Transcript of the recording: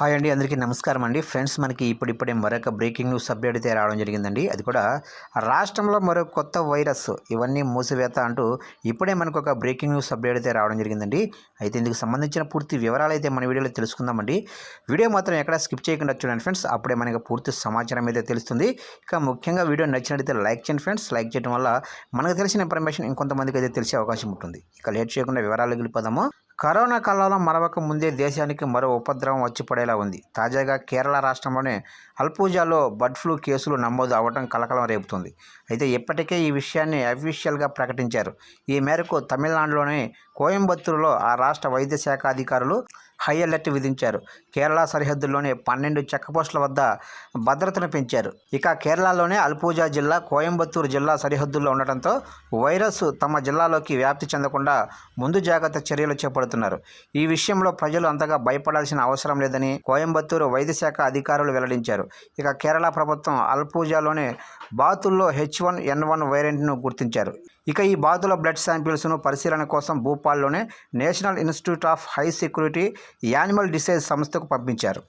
Hi అండి అందరికీ నమస్కారం అండి. ఫ్రెండ్స్ మనకి ఇప్పుడిప్పుడే మరొక బ్రేకింగ్ న్యూస్ అప్డేట్ అయితే రావడం జరిగిందండి. అది కూడా రాష్ట్రంలో మరో కొత్త వైరస్ ఇవన్నీ మూసివేత అంటూ ఇప్పుడే మనకు ఒక బ్రేకింగ్ న్యూస్ అప్డేట్ అయితే రావడం జరిగిందండి. అయితే ఇందుకు సంబంధించిన పూర్తి వివరాలు అయితే మన వీడియోలో తెలుసుకుందామండి. వీడియో మాత్రం ఎక్కడ స్కిప్ చేయకుండా చూడండి ఫ్రెండ్స్. అప్పుడే మనకి పూర్తి సమాచారం అయితే తెలుస్తుంది. ఇక ముఖ్యంగా వీడియో నచ్చినట్లయితే లైక్ చేయండి ఫ్రెండ్స్. లైక్ చేయడం వల్ల మనకు తెలిసిన ఇన్ఫర్మేషన్ ఇంకొంతమందికి అయితే తెలిసే అవకాశం ఉంటుంది. ఇక లేట్ చేయకుండా వివరాలు వెళ్ళిపోదాము. కరోనా కాలంలో మరవక ముందే దేశానికి మరో ఉపద్రవం వచ్చి పడేలా ఉంది. తాజాగా కేరళ రాష్ట్రంలోనే అల్పూజాలో బర్డ్ ఫ్లూ కేసులు నమోదు అవ్వడం కలకలం రేపుతుంది. అయితే ఇప్పటికే ఈ విషయాన్ని అఫీషియల్గా ప్రకటించారు. ఈ మేరకు తమిళనాడులోని కోయంబత్తూరులో ఆ రాష్ట్ర వైద్య శాఖ అధికారులు హై అలర్ట్ విధించారు. కేరళ సరిహద్దుల్లోని పన్నెండు చెక్పోస్టుల వద్ద భద్రతను పెంచారు. ఇక కేరళలోనే అల్పూజా జిల్లా కోయంబత్తూరు జిల్లా సరిహద్దుల్లో ఉండటంతో వైరస్ తమ జిల్లాలోకి వ్యాప్తి చెందకుండా ముందు జాగ్రత్త చర్యలు చేపడుతున్నారు. ఈ విషయంలో ప్రజలు అంతగా భయపడాల్సిన అవసరం లేదని కోయంబత్తూరు వైద్య శాఖ అధికారులు వెల్లడించారు. ఇక కేరళ ప్రభుత్వం అల్పూజాలోని బాతుల్లో హెచ్ వన్ ఎన్ వన్ వైరెంట్ను గుర్తించారు. ఇక ఈ బాతుల బ్లడ్ శాంపిల్స్ను పరిశీలన కోసం భూపాల్లోనే national institute of high security animal disease సంస్థకు పంపించారు.